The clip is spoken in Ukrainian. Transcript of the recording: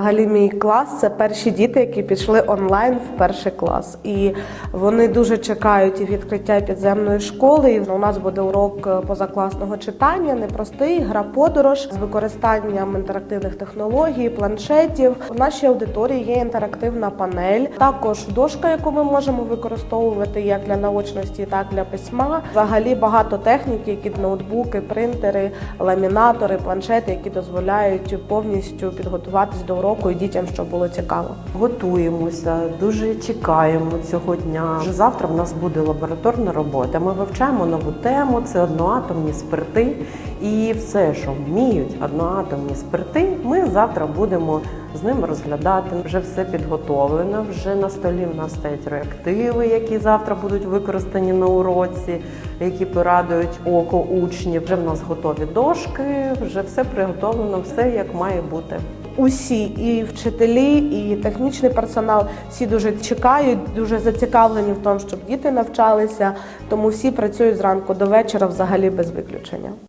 Взагалі, мій клас це перші діти, які пішли онлайн в перший клас, і вони дуже чекають і відкриття підземної школи. І у нас буде урок е, позакласного читання, непростий гра подорож з використанням інтерактивних технологій, планшетів. У нашій аудиторії є інтерактивна панель, також дошка, яку ми можемо використовувати як для наочності, так і для письма. Взагалі багато техніки, які ноутбуки, принтери, ламінатори, планшети, які дозволяють повністю підготуватись до уроку і дітям, щоб було цікаво. Готуємося, дуже чекаємо цього дня. Вже завтра в нас буде лабораторна робота. Ми вивчаємо нову тему. Це одноатомні спирти. І все, що вміють одноатомні спирти, ми завтра будемо з ними розглядати. Вже все підготовлено. Вже на столі в нас стоять реактиви, які завтра будуть використані на уроці, які порадують око учнів. Вже в нас готові дошки, вже все приготовлено, все як має бути. Усі і вчителі, і технічний персонал всі дуже чекають, дуже зацікавлені в тому, щоб діти навчалися. Тому всі працюють зранку до вечора, взагалі без виключення.